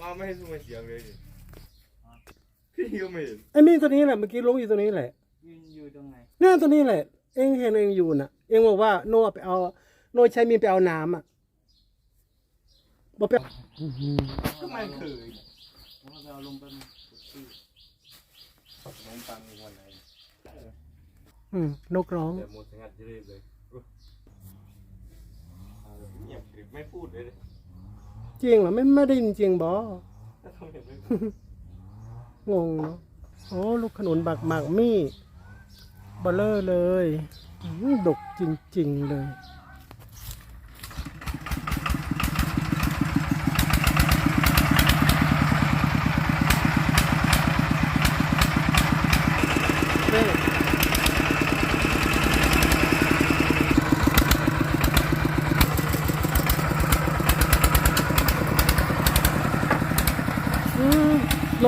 มาไม่ให้สู้ไม่เสียงเลยดิพี่ก็ไม่เห็นไอ้นี่ตัวนี้แหละเมื่อกี้ลงอยู่ตัวนี้แหละยืนอยู่ตรงไหนเนี่ยตัวนี้แหละ เองเห็นเองอยู่น่ะ เองบอกว่าโน่ไปเอา โน่ใช้มีดไปเอาน้ำอะบอกไปเอาอื้อหือก็ไม่เคยผมก็ไปเอาลงไปมันที่น้องตังวันไหนอืมนกร้องแต่หมดสงัดจะรีบเลยเงียบกริบไม่พูดเลย จริงเหรอไม่ไม่ได้ยินจริงบอถ้าทำเห็นไม่พูดงงเนาะโอ้ลูกขนุนบักหมากมี่เบลเลอร์เลยอื้อดกจริง ๆ เลย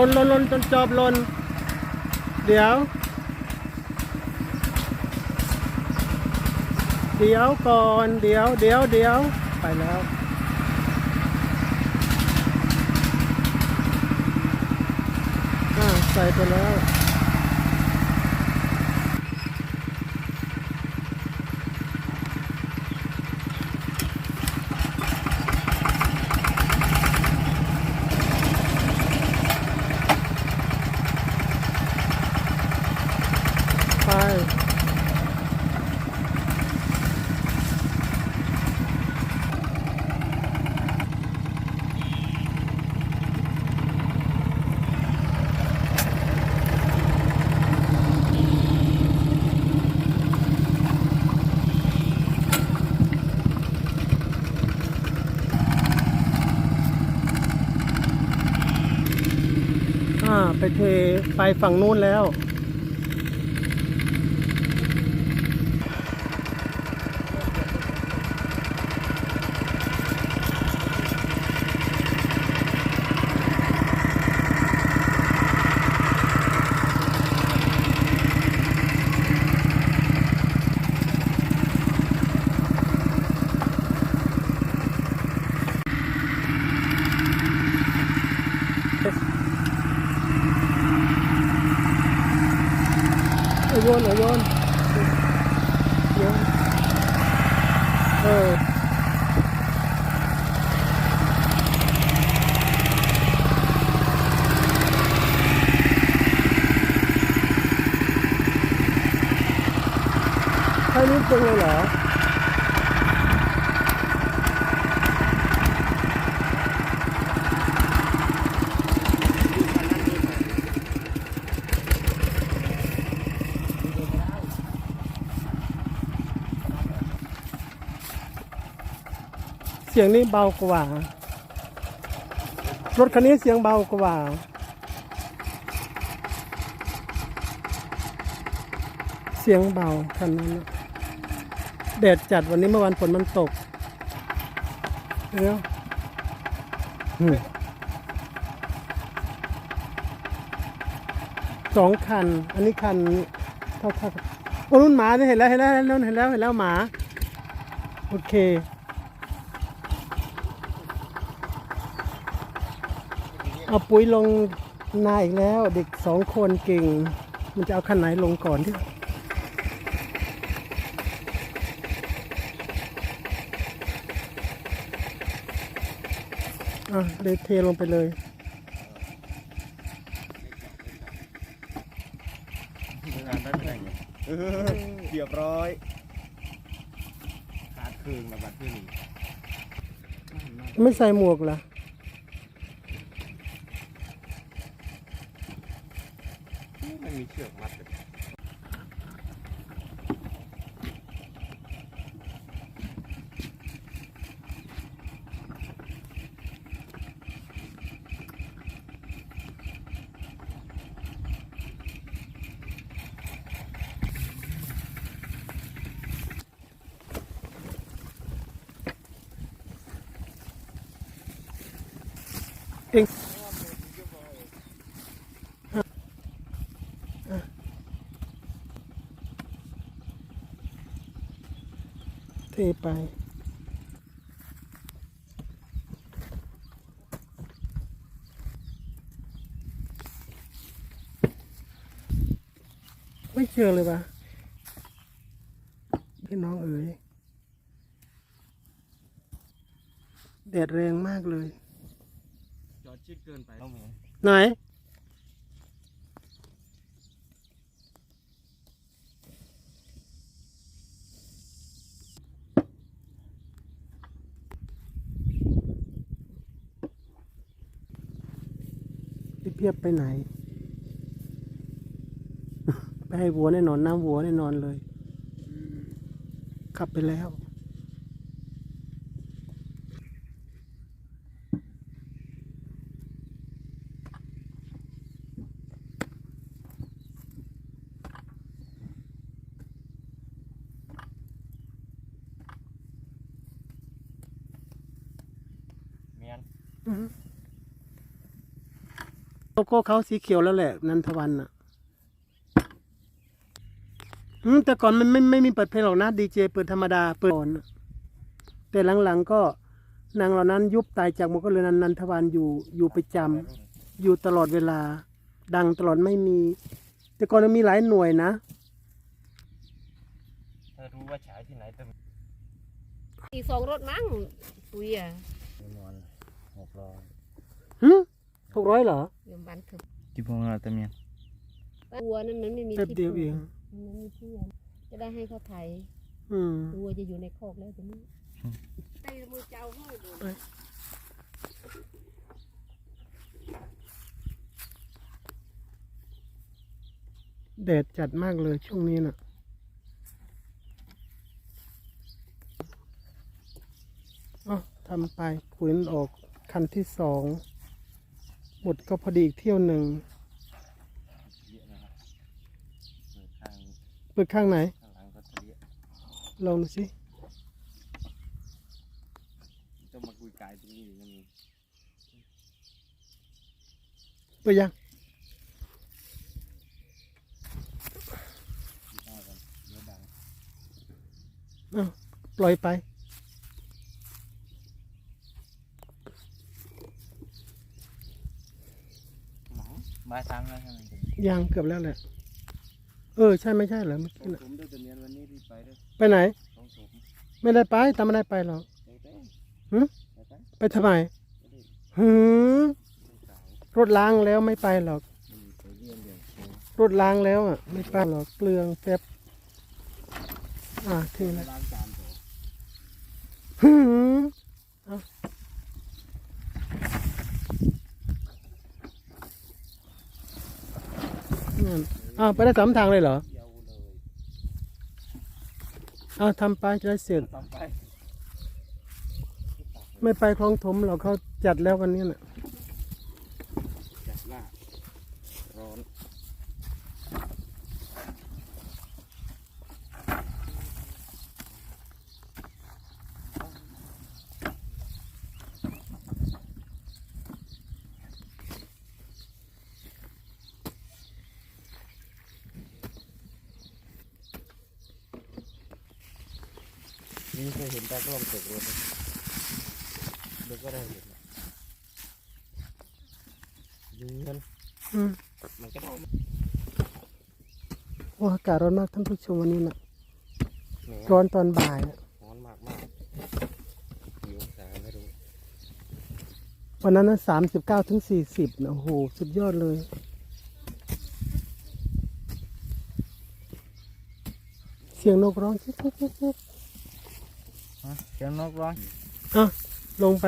นลนลนจนจอบลน เดี๋ยว เดี๋ยวก่อนเดี๋ยวเดี๋ยวเดี๋ยวไปแล้วอ่าใส่ไปแล้ว ไป อ่า ไปเทไปฝั่งนู้นแล้ว เอาโยนเอาโยนโยนเออใช่นิดจริงเลยเหรอ เสียงนี้เบากว่า รถคันนี้เสียงเบากว่า เสียงเบาคันนั้นน่ะแดดจัดวันนี้เมื่อวานฝนมันตกเดี๋ยวอืมสองคัน อันนี้คันเท่าเท่าโอ้นุ่นหมาเนี่ยเห็นแล้วเห็นแล้วเห็นแล้วเห็นแล้วเห็นแล้วหมา โอเค เอาปุ๋ยลงนาอีกแล้ว เด็กสองคนเก่ง มันจะเอาคันไหนลงก่อนที่อะเดยวเทลงไปเลยงานได้ไม่ได้ไงเรียบร้อยขาดคืนมาบัดที่นี่ไม่ใส่หมวกเหรอ มันมีเชือกมัดเลย ไป ไม่เจอเลยปะพี่น้องเอ๋ยแดดแรงมากเลย จอดชิดเกินไปไหน เพียบไปไหน ไปให้วัวแน่นอนน้ำวัวแน่นอนเลย ขับไปแล้วเมียน โลโก้เขาสีเขียวแล้วแหละ นันทวันอะอืมแต่ก่อนมันไม่ไม่มีเปิดเพลงหรอกนะดีเจเปิดธรรมดาเปิดก่อนน่ะแต่หลังๆก็นางเหล่านั้นยุบตายจากหมดก็เลยนันนันทวันอยู่อยู่ประจำอยู่ตลอดเวลา ดังตลอดไม่มี แต่ก่อนมันมีหลายหน่วยนะถ้ารู้ว่าฉายที่ไหนเต็มอีกสองรถมั้งปุยอะ จำนวนหกร้อยหึ หกร้อยเหรอยมบันทึกกี่พวงเราเต็มเมียนวัวนั่นมันไม่มีแป๊บที่เดียวเอง มันไม่มีที่อะจะได้ให้เขาไถอืมวัวจะอยู่ในคอกแล้วตรงนี้ไอ้มือเจ้าห้อยดูแดดจัดมากเลยช่วงนี้น่ะอ๋อทำไปขุนออกคันที่สอง หมดก็พอดีอีกเที่ยวหนึ่งเยอะนะครับเปิดข้างเปิดข้างไหน ข้างหลังก็เยอะลองดูสิต้องมาคุยกายตรงนี้ถึงจะมีเปิดยังที่ได้กันเยอะดัง อ้าวปล่อยไป ห มอมาทางแล้วใช่ไหมยังเกือบแล้วแหละ เออ ใช่ไม่ใช่เหรอเมื่อขอกี้งน่ะผมด้วยแต่เมียนวันนี้รีบไปด้วยไปไหน ของผมไม่ได้ไปตามไม่ได้ไปหรอกไปไปหึไปไปไปทำไมไปดิหืมลูกสาวรถล้างแล้วไม่ไปหรอก อืมไปเรียนเรียนโอ้รถล้างแล้วอะ ไม่ไปหรอกเปลืองแป๊บอะทีละล้างจานต่อหืมเอานั่น อ้าวไปได้สามทางเลยเหรอเอาทำไปจะได้เสร็จไไม่ไปคลองถมหรอกเขาจัดแล้ววันนี้น่ะ จัดหน้าร้อน นี่เคยเห็นตากล้องตกรถไหมเด็กก็ได้เห็นนะยืนอืมมันก็ได้โอ้อากาศร้อนมากท่านผู้ชมวันนี้น่ะแหมร้อนตอนบ่ายน่ะร้อนมากมากกี่องศาไม่รู้วันนั้นสามสิบเก้าถึงสี่สิบนะโอ้โหสุดยอดเลยเสียงนกร้องจิ๊กจิ๊กจิ๊กจิ๊ก เสียงนกร้องอะลงไป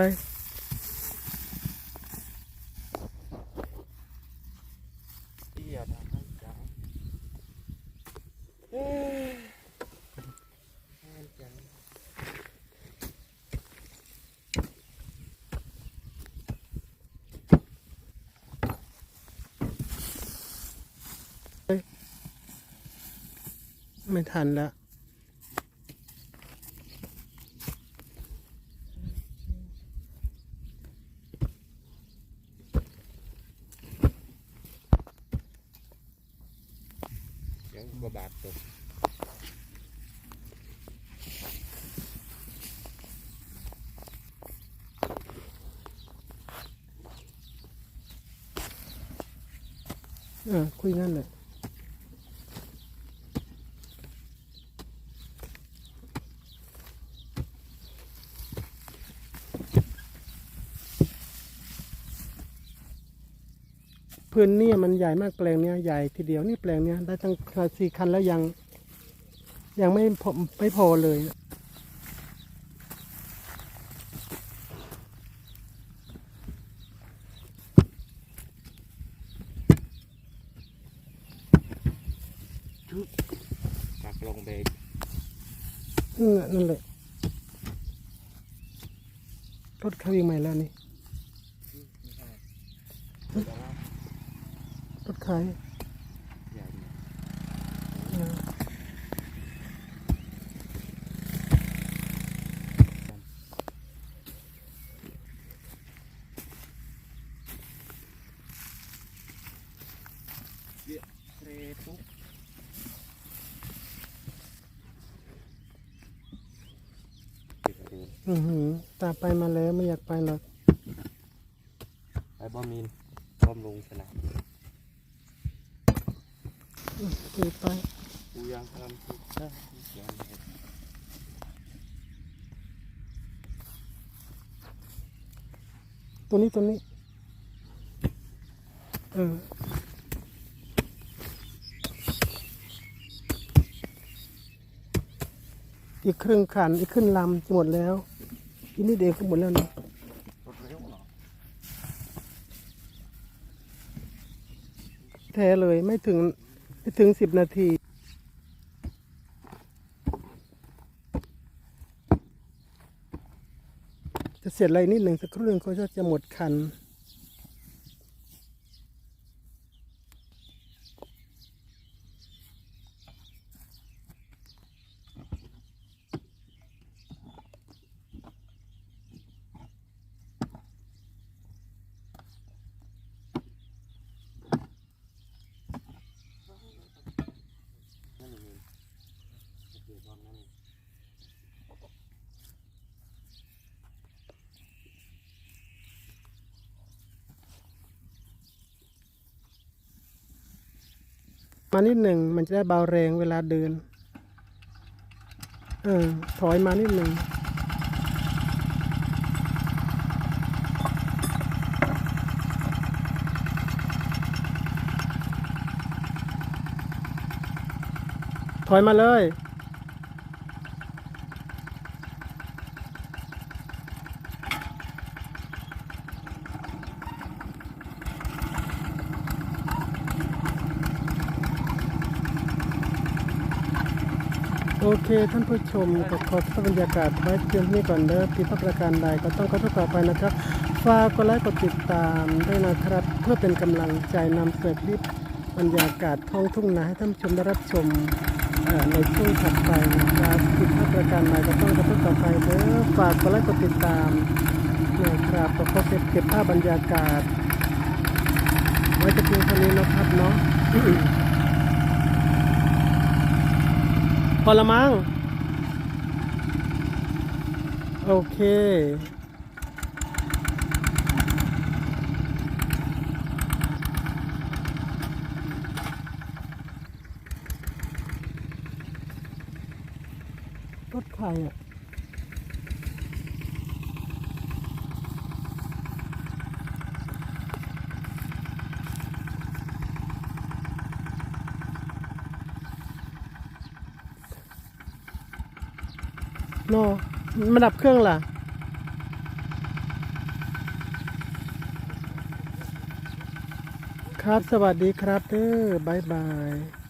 ไม่ทันแล้ว ออคุยนั่นเหละพื้นเนี่ยมันใหญ่มากแปลงเนี้ยใหญ่ทีเดียวนี่แปลงเนี้ยได้ตั้งสี่คันแล้วยัง ยังไม่ไม่พอเลย นั่นแหละนั่นแหละรถเขาวิ่งใหม่แล้วนี่รถขาย ใหญ่เนี่ย เออ เทรปุ๊บปิดประตู อือหือตาไปมาแล้วไม่อยากไปหรอกไปบอมมีนบอมลงสนามตีไปกูยังทำทุกท่ายังไงตัวนี้ตัวนี้เอออีกครึ่งขันอีกครึ่งลำจะหมดแล้ว อีกนี่เดียวก็หมดแล้วนะแท้เลยไม่ถึงไม่ถึงสิบนาทีจะเสร็จอะไรนิดหนึ่งสักครู่หนึ่งเขาจะหมดคันเองโอเคบอมนั่นเอง มานิดหนึ่งมันจะได้เบาแรงเวลาเดิน เออ ถอยมานิดหนึ่งถอยมาเลย ท่านผู้ชมก็ขอภาพบรรยากาศไว้เพียงนี้ก่อนเด้อผิดพลาดประการใดก็ต้องขอโทษต่อไปนะครับฝากกดไลค์กดติดตามด้วยนะครับ เพื่อเป็นกำลังใจนำเสนอคลิปบรรยากาศท้องทุ่งนาให้ท่านผู้ชมได้รับชมในช่วงถัดไปนะครับผิดพลาดประการใดก็ต้องขอโทษต่อไปเด้อฝากกดไลค์กดติดตามนะครับก็ขอบเก็บภาพบรรยากาศ ไว้จะเพียงเท่านี้นะครับเนาะ พอละมั้งโอเค รถใครอะ โนมันดับเครื่องล่ะครับ สวัสดีครับเด้อบายบาย